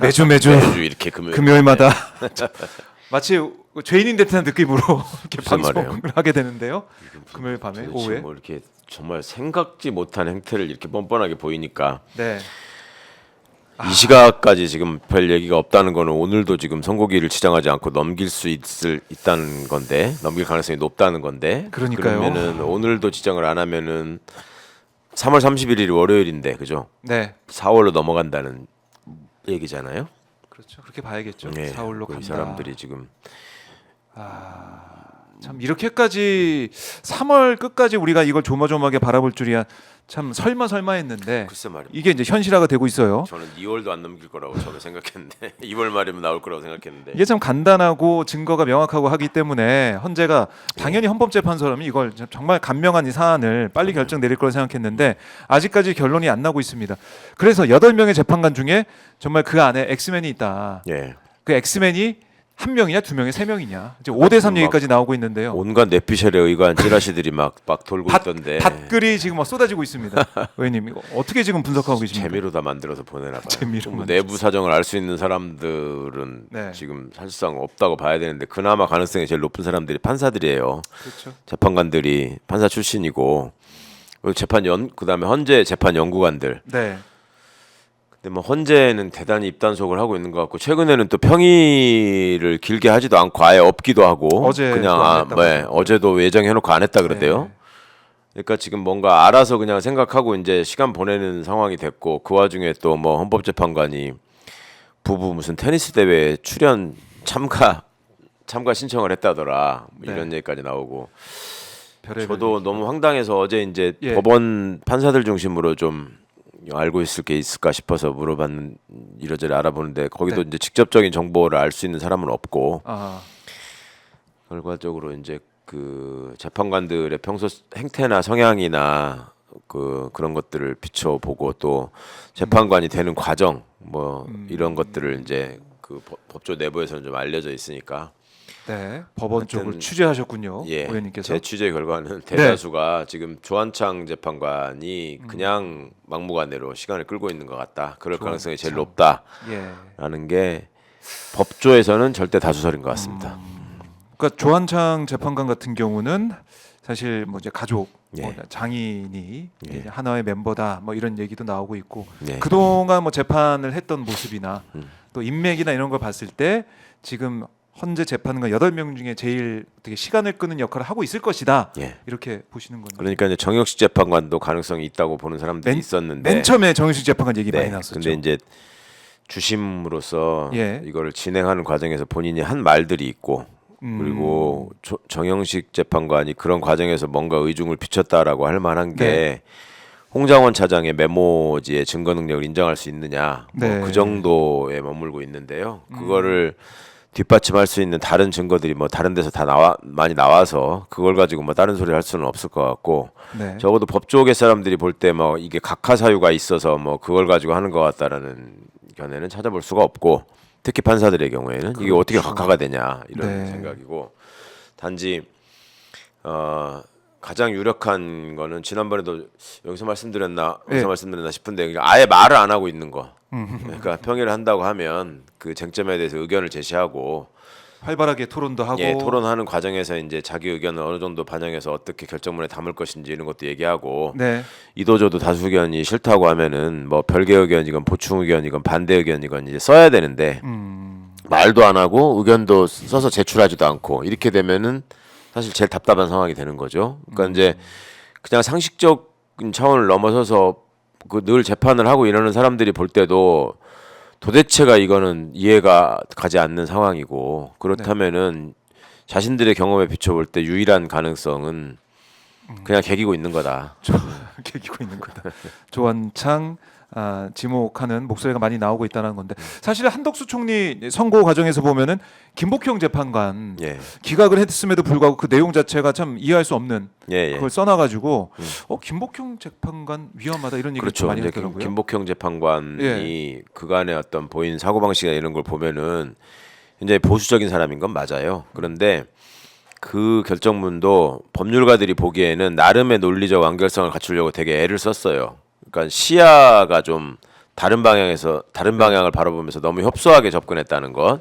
매주 매주 매주 이렇게 금요일 금요일 마다 마치 죄인인 듯한 느낌으로 이렇게 방송을 말이에요? 하게 되는데요. 금요일 밤에 오후에. 뭐 이렇게 정말 생각지 못한 행태를 이렇게 뻔뻔하게 보이니까 네. 이 시각까지 지금 별 얘기가 없다는 거는 오늘도 지금 선고기를 지정하지 않고 넘길 수 있을 있다는 건데 넘길 가능성이 높다는 건데 그러니까요. 그러면은 오늘도 지정을 안 하면은 3월 31일이 월요일인데 그죠? 네. 4월로 넘어간다는 얘기잖아요. 그렇죠. 그렇게 봐야겠죠. 네, 4월로 그 간다. 사람들이 지금 참 이렇게까지 3월 끝까지 우리가 이걸 조마조마하게 바라볼 줄이야 참 설마 설마 했는데 글쎄 말이야. 이게 이제 현실화가 되고 있어요. 저는 2월도 안 넘길 거라고 처음에 생각했는데 2월 말이면 나올 거라고 생각했는데 이게 참 간단하고 증거가 명확하고 하기 때문에 헌재가 예. 당연히 헌법재판소라면 이걸 정말 간명한 이 사안을 빨리 결정 내릴 거라 생각했는데 아직까지 결론이 안 나고 있습니다. 그래서 여덟 명의 재판관 중에 정말 그 안에 엑스맨이 있다. 예. 그 엑스맨이 한 명이냐 두 명이냐 세 명이냐 이제 5대 3막 얘기까지 나오고 있는데요. 온갖 뇌피셜에 의거한 찌라시들이 막 막 돌고 밭, 있던데 밭글이 지금 막 쏟아지고 있습니다. 의원님 이거 어떻게 지금 분석하고 계십니까? 재미로 다 만들어서 보내나 봐요. 재미로 뭐. 내부 사정을 알 수 있는 사람들은 네. 지금 사실상 없다고 봐야 되는데 그나마 가능성이 제일 높은 사람들이 판사들이에요. 그렇죠. 재판관들이 판사 출신이고 그리고 재판 연 그다음에 헌재 재판 연구관들. 네. 근데 뭐 헌재는 대단히 입단속을 하고 있는 것 같고 최근에는 또 평의를 길게 하지도 않고 아예 없기도 하고 어제도 그냥 안 아, 네. 어제도 예정해놓고 안 했다 그러대요. 네. 그러니까 지금 뭔가 알아서 그냥 생각하고 이제 시간 보내는 상황이 됐고 그 와중에 또 뭐 헌법재판관이 부부 무슨 테니스 대회 출연 참가 참가 신청을 했다더라 뭐 네. 이런 얘기까지 나오고 저도 너무 황당해서 어제 이제 예. 법원 판사들 중심으로 좀 알고 있을 게 있을까 싶어서 물어봤는 이러저러 알아보는데 거기도 네. 이제 직접적인 정보를 알 수 있는 사람은 없고 아, 결과적으로 이제 그 재판관들의 평소 행태나 성향이나 그 그런 것들을 비춰보고 또 재판관이 되는 과정 뭐 음. 이런 것들을 이제 그 법- 법조 내부에서는 좀 알려져 있으니까 네. 법원 쪽을 취재하셨군요. 예 의원님께서. 제 취재 결과는 네. 대다수가 지금 조한창 재판관이 음. 그냥 막무가내로 시간을 끌고 있는 것 같다 그럴 가능성이 제일. 높다라는 예. 게 법조에서는 절대 다수설인 것 같습니다. 그러니까 조한창 재판관 같은 경우는 사실 뭐 이제 가족, 예. 뭐 장인이 예. 이제 하나의 멤버다, 뭐 이런 얘기도 나오고 있고 예. 그동안 뭐 재판을 했던 모습이나 음. 또 인맥이나 이런 걸 봤을 때 지금 헌재 재판관 여덟 명 중에 제일 어떻게 시간을 끄는 역할을 하고 있을 것이다. 예. 이렇게 보시는 건가요? 그러니까 이제 정혁식 재판관도 가능성이 있다고 보는 사람들이 맨- 있었는데 맨 처음에 정유식 재판관 얘기 네, 많이 나왔었죠. 근데 이제 주심으로서 예. 이거를 진행하는 과정에서 본인이 한 말들이 있고 음. 그리고 조- 정영식 재판관이 그런 과정에서 뭔가 의중을 비쳤다라고 할 만한 게 네. 홍장원 차장의 메모지의 증거 능력을 인정할 수 있느냐 뭐 네. 음. 그 정도에 머물고 있는데요. 그거를 뒷받침할 수 있는 다른 증거들이 뭐 다른 데서 다 나와 많이 나와서 그걸 가지고 뭐 다른 소리 할 수는 없을 것 같고 네. 적어도 법조계 사람들이 볼 때 뭐 이게 각하 사유가 있어서 뭐 그걸 가지고 하는 것 같다라는 견해는 찾아볼 수가 없고 특히 판사들의 경우에는 이게 어떻게 각하가 되냐 이런 그렇죠. 네. 생각이고 단지 어 가장 유력한 거는 지난번에도 여기서 말씀드렸나 여기서 예. 말씀드렸나 싶은데 아예 말을 안 하고 있는 거 그러니까 평의를 한다고 하면 그 쟁점에 대해서 의견을 제시하고 활발하게 토론도 하고 예, 토론하는 과정에서 이제 자기 의견을 어느 정도 반영해서 어떻게 결정문에 담을 것인지 이런 것도 얘기하고 네. 이도저도 다수 의견이 싫다고 하면은 뭐 별개 의견이건 보충 의견이건 반대 의견이건 이제 써야 되는데 음. 말도 안 하고 의견도 써서 제출하지도 않고 이렇게 되면은 사실 제일 답답한 상황이 되는 거죠. 그러니까 이제 그냥 상식적인 차원을 넘어서서 그 늘 재판을 하고 이러는 사람들이 볼 때도 도대체가 이거는 이해가 가지 않는 상황이고 그렇다면은 자신들의 경험에 비춰볼 때 유일한 가능성은 그냥 개기고 있는 거다. 개기고 있는 거다. 조한창 아, 지목하는 목소리가 많이 나오고 있다는 건데 사실 한덕수 총리 선고 과정에서 보면은 김복형 재판관 예, 기각을 했음에도 불구하고 그 내용 자체가 참 이해할 수 없는 예, 예. 그걸 써놔가지고 어 김복형 재판관 위험하다 이런 얘기 좀 그렇죠. 많이 이제 김. 김복형 재판관이 예. 그간의 어떤 보인 사고 방식이나 이런 걸 보면은 굉장히 보수적인 사람인 건 맞아요. 그런데 그 결정문도 법률가들이 보기에는 나름의 논리적 완결성을 갖추려고 되게 애를 썼어요. 그러니까 시야가 좀 다른 방향에서 다른 방향을 바라보면서 너무 협소하게 접근했다는 것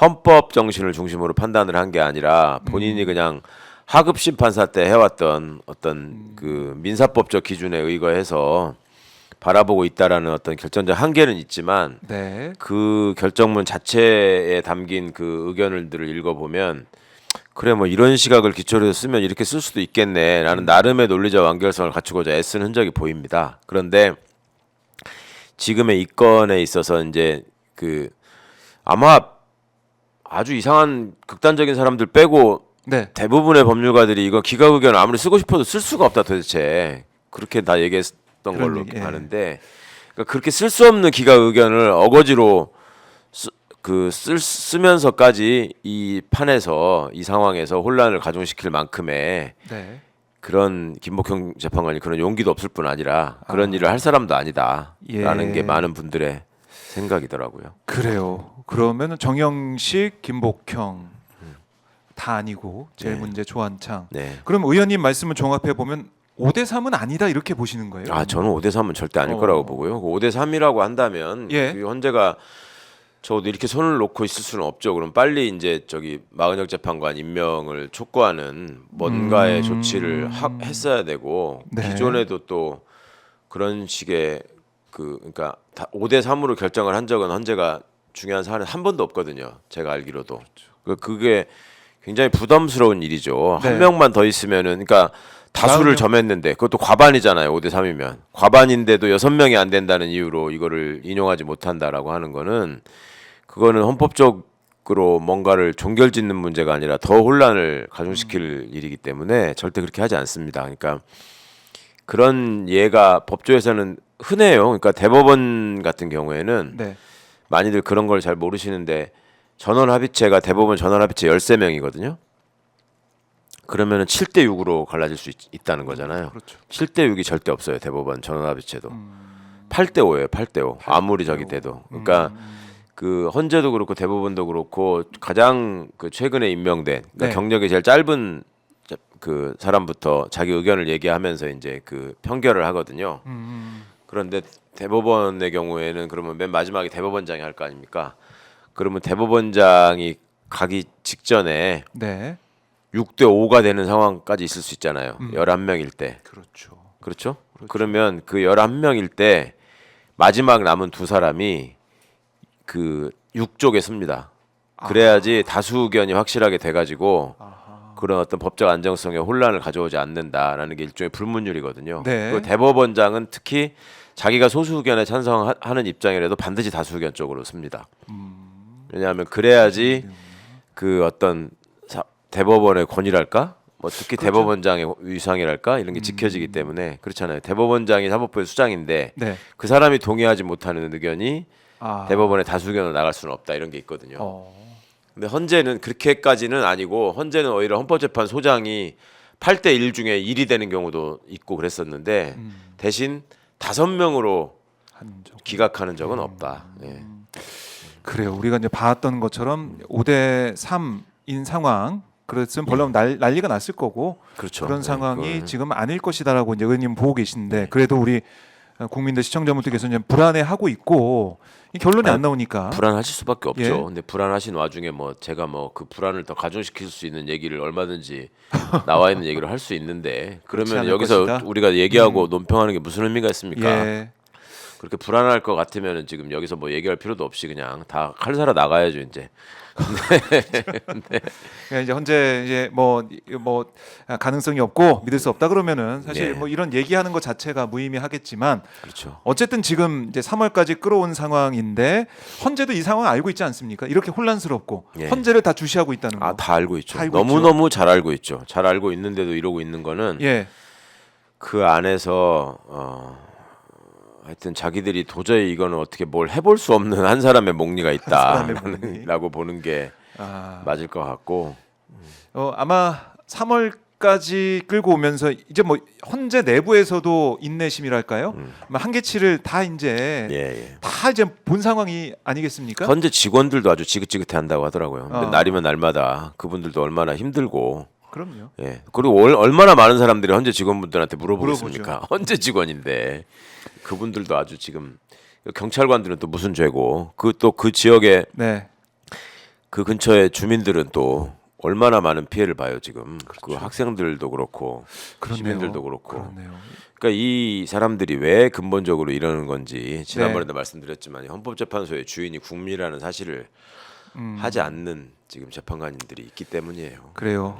헌법 정신을 중심으로 판단을 한 게 아니라 본인이 그냥 하급 심판사 때 해왔던 어떤 그 민사법적 기준에 의거해서 바라보고 있다라는 어떤 결정적 한계는 있지만 네. 그 결정문 자체에 담긴 그 의견들을 읽어보면 그래 뭐 이런 시각을 기초로 해서 쓰면 이렇게 쓸 수도 있겠네라는 나름의 논리적 완결성을 갖추고자 애쓴 흔적이 보입니다. 그런데 지금의 이 건에 있어서 이제 그 아마 아주 이상한 극단적인 사람들 빼고 네. 대부분의 법률가들이 이거 기각 의견을 아무리 쓰고 싶어도 쓸 수가 없다 도대체 그렇게 다 얘기했던 걸로 얘기, 예. 아는데 그러니까 그렇게 쓸 수 없는 기각 의견을 어거지로 쓰, 그 쓸, 쓰면서까지 이 판에서 이 상황에서 혼란을 가중시킬 만큼의 네. 그런 김복형 재판관이 그런 용기도 없을 뿐 아니라 그런 아. 일을 할 사람도 아니다라는 예. 게 많은 분들의 생각이더라고요. 그래요. 그러면 정영식, 김복형 다 아니고 제일 네. 문제 조한창. 네. 그럼 의원님 말씀을 종합해 보면 5대 3은 아니다 이렇게 보시는 거예요? 아 저는 5대 3은 절대 아닐 어. 거라고 보고요. 5대 3이라고 한다면 예. 그 헌재가 저도 이렇게 손을 놓고 있을 수는 없죠. 그럼 빨리 이제 저기 마은혁 재판관 임명을 촉구하는 뭔가의 음. 조치를 하, 했어야 되고 네. 기존에도 또 그런 식의 그 그러니까 다 5대 3으로 결정을 한 적은 헌재가 중요한 사안은 한 번도 없거든요. 제가 알기로도. 그 그게 굉장히 부담스러운 일이죠. 네. 한 명만 더 있으면은 그러니까 다수를. 점했는데 그것도 과반이잖아요. 5대 3이면. 과반인데도 여섯 명이 안 된다는 이유로 이거를 인용하지 못한다라고 하는 거는 그거는 헌법적으로 뭔가를 종결짓는 문제가 아니라 더 혼란을 가중시킬 일이기 때문에 절대 그렇게 하지 않습니다. 그러니까 그런 예가 법조에서는 흔해요. 그러니까 대법원 같은 경우에는 네. 많이들 그런 걸 잘 모르시는데 전원 합의체가 대법원 전원 합의체 13명이거든요. 그러면은 7대 6으로 갈라질 수 있, 다는 거잖아요. 그렇죠. 7대 6이 절대 없어요. 대법원 전원 합의체도. 음. 8대 5예요. 8대 5. 아무리 저기 돼도. 그러니까 음. 그 헌재도 그렇고 대법원도 그렇고 가장 그 최근에 임명된 그러니까 네. 경력이 제일 짧은 자- 그 사람부터 자기 의견을 얘기하면서 이제 그 평결을 하거든요. 음. 그런데 대법원의 경우에는 그러면 맨 마지막에 대법원장이 할 거 아닙니까? 그러면 대법원장이 가기 직전에 네. 6대 5가 되는 상황까지 있을 수 있잖아요. 음. 11명일 때. 그렇죠. 그렇죠? 그러면 그 11명일 때 마지막 남은 두 사람이 그 6쪽에 씁니다. 그래야지 다수 의견이 확실하게 돼 가지고 아하. 그런 어떤 법적 안정성에 혼란을 가져오지 않는다라는 게 일종의 불문율이거든요. 네. 그 대법원장은 특히 자기가 소수 의견에 찬성하는 입장이라도 반드시 다수 의견 쪽으로 씁니다. 음. 왜냐하면 그래야지 그 어떤 사- 대법원의 권위랄까, 뭐 특히 그렇죠. 대법원장의 위상이랄까 이런 게 음. 지켜지기 때문에 그렇잖아요. 대법원장이 사법부의 수장인데 네. 그 사람이 동의하지 못하는 의견이 아. 대법원의 다수 의견으로 나갈 수는 없다 이런 게 있거든요. 어. 근데 헌재는 그렇게까지는 아니고 헌재는 오히려 헌법재판 소장이 8대 1 중에 1이 되는 경우도 있고 그랬었는데 음. 대신 다섯 명으로. 기각하는 적은 음. 없다. 예. 그래요. 우리가 이제 봤던 것처럼 5대 3인 상황 그랬으면 벌렁 날, 난리가 났을 거고 그렇죠. 그런 예, 상황이 그거는- 지금 아닐 것이다라고 이제 의원님 보고 네. 계신데 그래도 우리 국민들 시청자분들께서 이제 불안해하고 있고 이 결론이 아니, 안 나오니까 불안하실 수밖에 없죠. 예. 근데 불안하신 와중에 뭐 제가 뭐 그 불안을 더 가중시킬 수 있는 얘기를 얼마든지 나와 있는 얘기를 할 수 있는데 그러면 여기서 것이다. 음. 우리가 얘기하고 논평하는 게 무슨 의미가 있습니까? 예. 그렇게 불안할 것 같으면은 지금 여기서 뭐 얘기할 필요도 없이 그냥 다 칼사라 나가야죠 이제. 그러니까 이제 현재 이제 뭐뭐 가능성이 없고 믿을 수 없다 그러면은 사실 네. 뭐 이런 얘기하는 것 자체가 무의미하겠지만 그렇죠. 어쨌든 지금 이제 3월까지 끌어온 상황인데 헌재도 이 상황 알고 있지 않습니까? 이렇게 혼란스럽고 예. 헌재를 다 주시하고 있다는 거. 아 다 알고 있죠. 다 알고 너무 있죠. 너무 잘 알고 있죠. 잘 알고 있는데도 이러고 있는 거는 예. 그 안에서 어 하여튼 자기들이 도저히 이거는 어떻게 뭘 해볼 수 없는 한 사람의 몽리. 있다라고 보는 게 아. 맞을 것 같고 어, 아마 3월까지 끌고 오면서 이제 뭐 헌재 내부에서도 인내심이랄까요? 아마 한계치를 다 이제 음. 예, 예. 다 이제 본 상황이 아니겠습니까? 현재 직원들도 아주 지긋지긋해 한다고 하더라고요. 어. 날이면 날마다 그분들도 얼마나 힘들고 그럼요. 예. 그리고 얼, 얼마나 많은 사람들이 현재 직원분들한테 물어보겠습니까? 물어보죠. 현재 직원인데 그분들도 아주 지금 경찰관들은 또 무슨 죄고 그 또 그 지역에 네. 그 근처에 주민들은 또 얼마나 많은 피해를 봐요 지금 그 학생들도 그렇고 그렇죠. 그렇네요. 시민들도 그렇고 그렇네요. 그러니까 이 사람들이 왜 근본적으로 이러는 건지 지난번에도 네. 말씀드렸지만 헌법재판소의 주인이 국민이라는 사실을 음. 하지 않는 지금 재판관님들이 있기 때문이에요. 그래요.